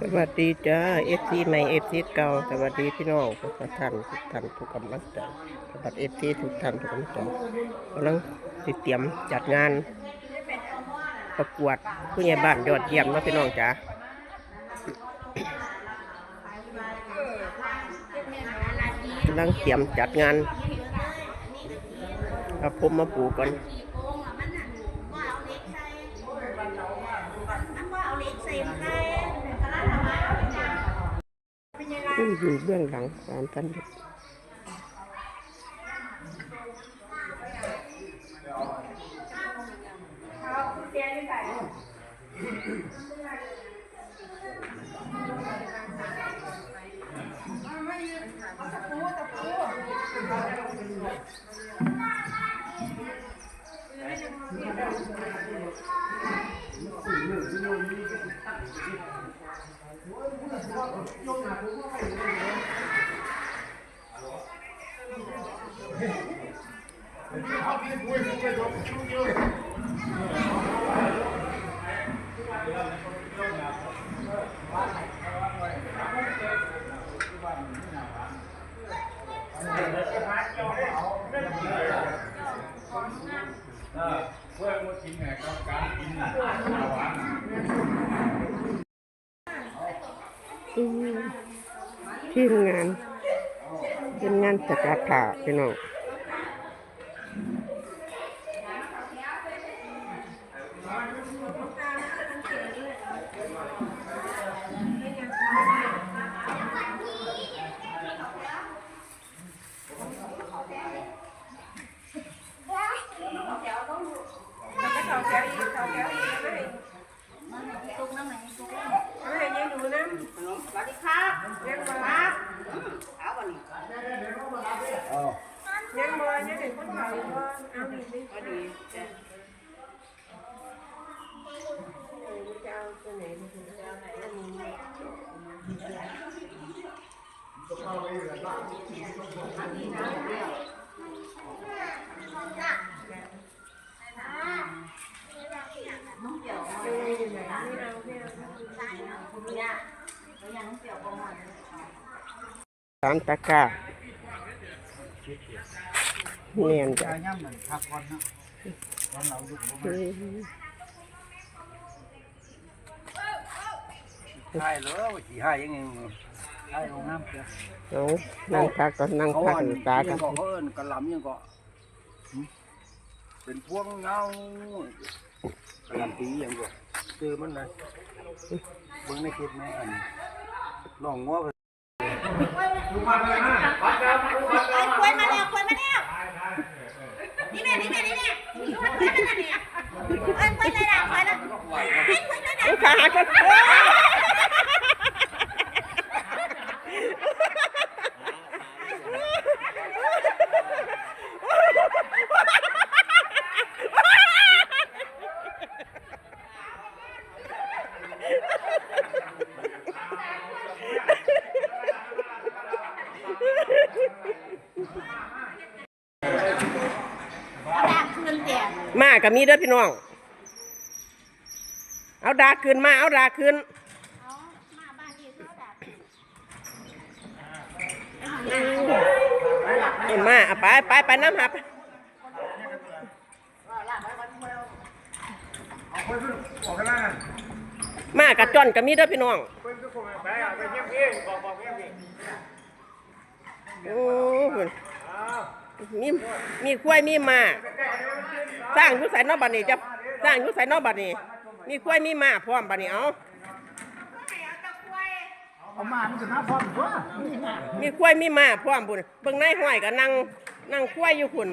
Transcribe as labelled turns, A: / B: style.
A: สวัสดีจ้าเอฟซีใหม่เอฟซีเก่าสวัสดีพี่น้องทุกท่านทุกท่านทุกกำลังใจสวัสดีเอฟซีทุกท่านทุกกำลังใจกำลังติดเตรียมจัดงาน ประกวดผู้ใหญ่บ้านยอดเยี่ยมนะพี่น้องจ้ากำลังเตรียมจัดงานเอาผมมาปลูกก่อน ผู้อยู่เบื้องหลังสามท่านเด็ก อื ทีมงาน เป็นงานจัดการผ่าพี่น้อง สามตะกร้าเนียนจ้ะ
B: ย่ำเหมือนพักผ่อนเนะวันเราอยู่ผม
A: อืม
B: ใช่เลยว่าขี่ให้ยังไงใช่ลงน้ำเสีย
A: เอานั่งพักก่อนนั่ง
B: เขา
A: พัก
B: อ่อน
A: อยู่ตากั
B: ยั
A: น
B: งก็เอิ้นกระหลำยังก็เป็นพวงเงากระหลำปียังก็เจอมันนะเบิ่งในคลิปไหมอันลองงัว
C: ไอ้ควยมาแล้วควยมาแล้วน่นี่แน่นี่แน่ควยมาแล้วเนี่ยไอ้ควยเลยล่ะควยละไอ้ควยเลยล่ะ
A: เอาขาหากันเอ้ยมากับมีเด้อพี่น้อง เอาดาขึ้นมา เอาดาขึ้นเอ็มมาเอาไปไปไปน้ำหับมากับจอนกับมีเด้อพี่น้องโอ้มีมีกล้วยมีมา สร้างยุใส่นอบัดนี้จะสร้างยุใส่นอบัดนี้ มีกล้วยมีมาพร้อมปะนี่ยเอา
B: เอามามันจะมาพร้อมตัว
A: มีกล้วยมีมาพร้อมบุญเบิ่งนายห้อยกับนั่งนั่งกล้วยอยู่คุณ